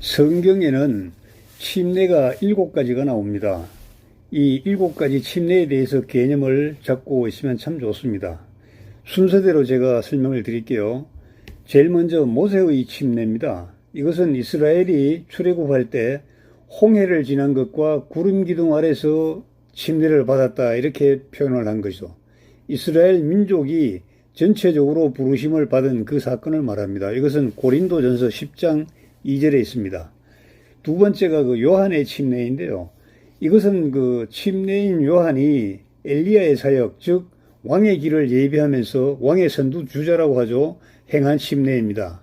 성경에는 침례가 일곱 가지가 나옵니다. 이 일곱 가지 침례에 대해서 개념을 잡고 있으면 참 좋습니다. 순서대로 제가 설명을 드릴게요. 제일 먼저 모세의 침례입니다. 이것은 이스라엘이 출애굽할 때 홍해를 지난 것과 구름 기둥 아래서 침례를 받았다 이렇게 표현을 한 것이죠. 이스라엘 민족이 전체적으로 부르심을 받은 그 사건을 말합니다. 이것은 고린도전서 10장 2절에 있습니다. 두 번째가 그 요한의 침례인데요. 이것은 그 침례인 요한이 엘리야의 사역, 즉 왕의 길을 예비하면서 왕의 선두 주자라고 하죠. 행한 침례입니다.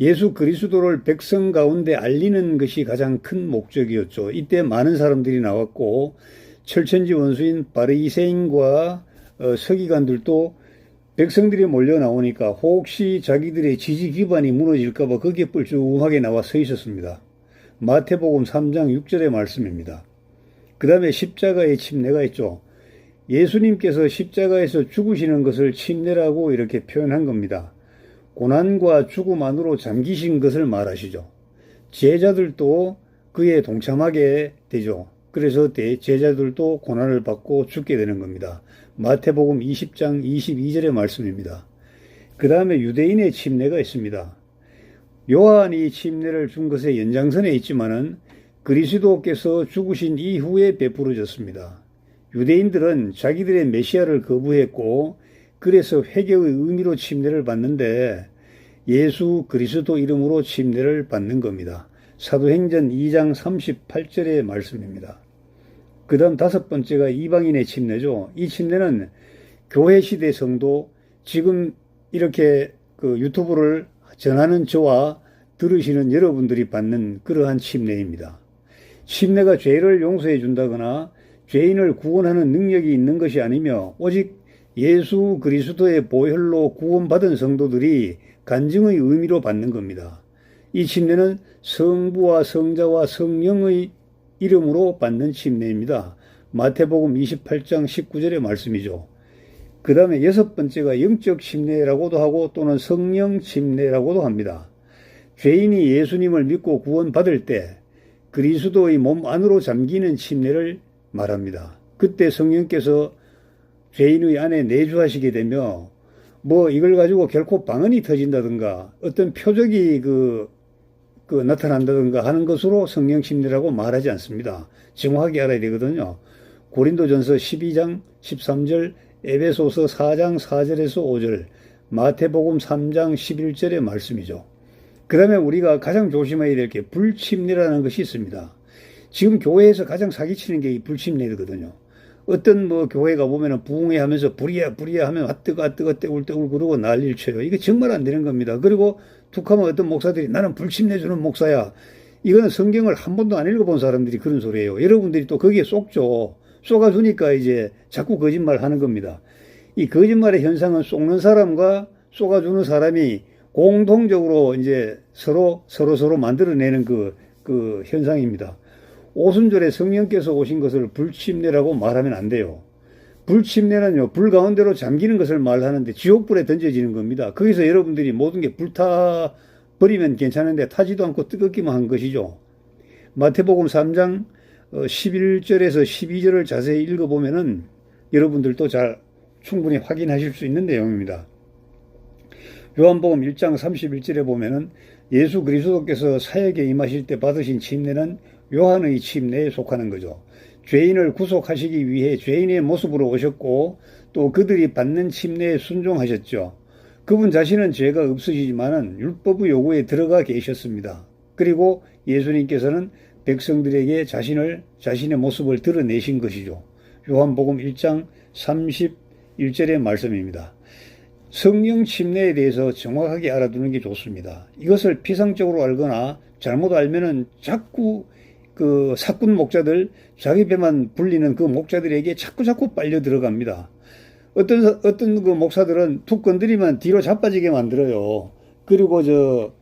예수 그리스도를 백성 가운데 알리는 것이 가장 큰 목적이었죠. 이때 많은 사람들이 나왔고 철천지 원수인 바리새인과 어, 서기관들도 백성들이 몰려 나오니까 혹시 자기들의 지지 기반이 무너질까봐 거기에 뻘쭘하게 나와 서 있었습니다. 마태복음 3장 6절의 말씀입니다. 그 다음에 십자가의 침례가 있죠. 예수님께서 십자가에서 죽으시는 것을 침례라고 이렇게 표현한 겁니다. 고난과 죽음 안으로 잠기신 것을 말하시죠. 제자들도 그에 동참하게 되죠. 그래서 제자들도 고난을 받고 죽게 되는 겁니다. 마태복음 20장 22절의 말씀입니다. 그 다음에 유대인의 침례가 있습니다. 요한이 침례를 준 것의 연장선에 있지만은 그리스도께서 죽으신 이후에 베풀어졌습니다. 유대인들은 자기들의 메시아를 거부했고 그래서 회개의 의미로 침례를 받는데 예수 그리스도 이름으로 침례를 받는 겁니다. 사도행전 2장 38절의 말씀입니다. 그 다음 다섯 번째가 이방인의 침례죠. 이 침례는 교회 시대 성도, 지금 이렇게 그 유튜브를 전하는 저와 들으시는 여러분들이 받는 그러한 침례입니다. 침례가 죄를 용서해 준다거나 죄인을 구원하는 능력이 있는 것이 아니며 오직 예수 그리스도의 보혈로 구원받은 성도들이 간증의 의미로 받는 겁니다. 이 침례는 성부와 성자와 성령의 이름으로 받는 침례입니다. 마태복음 28장 19절의 말씀이죠. 그 다음에 여섯 번째가 영적 침례라고도 하고 또는 성령 침례라고도 합니다. 죄인이 예수님을 믿고 구원받을 때 그리스도의 몸 안으로 잠기는 침례를 말합니다. 그때 성령께서 죄인의 안에 내주하시게 되며 뭐 이걸 가지고 결코 방언이 터진다든가 어떤 표적이 그, 그 나타난다든가 하는 것으로 성령 침례라고 말하지 않습니다. 정확하게 알아야 되거든요. 고린도전서 12장 13절, 에베소서 4장 4절에서 5절, 마태복음 3장 11절의 말씀이죠. 그 다음에 우리가 가장 조심해야 될 게 불침례라는 것이 있습니다. 지금 교회에서 가장 사기치는 게 이 불침례거든요. 어떤 뭐 교회가 보면은 부흥회 하면서 불이야 불이야 하면 아 뜨거 아 뜨거 떼울 떼울 그러고 난리를 쳐요. 이게 정말 안 되는 겁니다. 그리고 툭하면 어떤 목사들이 나는 불침례 주는 목사야. 이거는 성경을 한 번도 안 읽어본 사람들이 그런 소리예요. 여러분들이 또 거기에 쏙죠. 쏘아주니까 이제 자꾸 거짓말 하는 겁니다. 이 거짓말의 현상은 쏘는 사람과 쏘아주는 사람이 공동적으로 이제 서로 서로 서로 만들어내는 그, 그 현상입니다. 오순절에 성령께서 오신 것을 불침례라고 말하면 안 돼요. 불침례는요, 불 가운데로 잠기는 것을 말하는데 지옥불에 던져지는 겁니다. 거기서 여러분들이 모든 게 불타 버리면 괜찮은데 타지도 않고 뜨겁기만 한 것이죠. 마태복음 3장 11절에서 어, 12절을 자세히 읽어보면은 여러분들도 잘 충분히 확인하실 수 있는 내용입니다. 요한복음 1장 31절에 보면은 예수 그리스도께서 사역에 임하실 때 받으신 침례는 요한의 침례에 속하는 거죠. 죄인을 구속하시기 위해 죄인의 모습으로 오셨고 또 그들이 받는 침례에 순종하셨죠. 그분 자신은 죄가 없으시지만은 율법의 요구에 들어가 계셨습니다. 그리고 예수님께서는 백성들에게 자신을 자신의 모습을 드러내신 것이죠. 요한복음 1장 31절의 말씀입니다. 성령 침례에 대해서 정확하게 알아두는 게 좋습니다. 이것을 피상적으로 알거나 잘못 알면은 자꾸 그 사꾼 목자들 자기 배만 불리는 그 목자들에게 자꾸 자꾸 빨려 들어갑니다. 어떤 어떤 그 목사들은 툭 건드리면 뒤로 자빠지게 만들어요. 그리고 저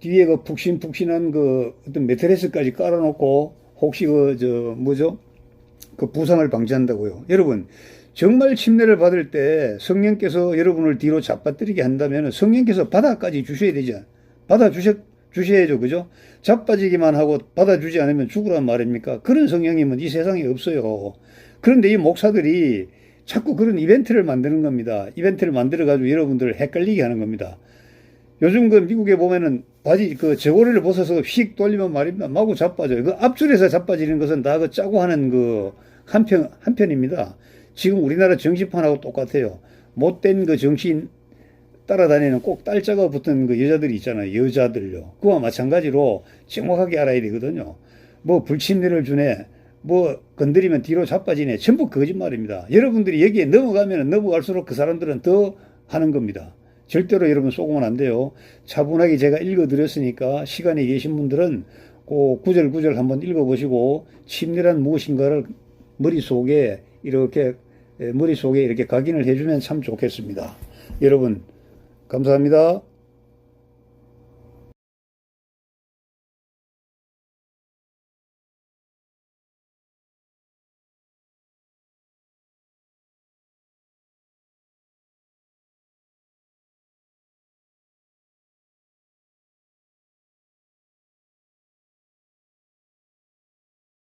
뒤에 그 푹신푹신한 그 어떤 메트레스까지 깔아놓고 혹시 그 저 뭐죠 그 부상을 방지한다고요. 여러분 정말 침례를 받을 때 성령께서 여러분을 뒤로 잡아뜨리게 한다면 성령께서 바다까지 주셔야 되죠. 받아 주셨, 주셔야죠. 그죠? 자빠지기만 하고 받아주지 않으면 죽으란 말입니까? 그런 성령님은 이 세상에 없어요. 그런데 이 목사들이 자꾸 그런 이벤트를 만드는 겁니다. 이벤트를 만들어가지고 여러분들을 헷갈리게 하는 겁니다. 요즘 그 미국에 보면은 바지 그 저고리를 벗어서 휙 돌리면 말입니다. 마구 자빠져요. 그 앞줄에서 자빠지는 것은 다 그 짜고 하는 그 한편, 한편입니다. 지금 우리나라 정치판하고 똑같아요. 못된 그 정치인 따라다니는 꼭 딸자가 붙은 그 여자들이 있잖아요. 여자들요. 그와 마찬가지로 정확하게 알아야 되거든요. 뭐 불침례를 주네. 뭐 건드리면 뒤로 자빠지네. 전부 거짓말입니다. 여러분들이 여기에 넘어가면 넘어갈수록 그 사람들은 더 하는 겁니다. 절대로 여러분 속으면 안 돼요. 차분하게 제가 읽어드렸으니까 시간이 계신 분들은 그 구절 구절 한번 읽어보시고 침례란 무엇인가를 머릿속에 이렇게 에, 머릿속에 이렇게 각인을 해주면 참 좋겠습니다. 여러분 감사합니다.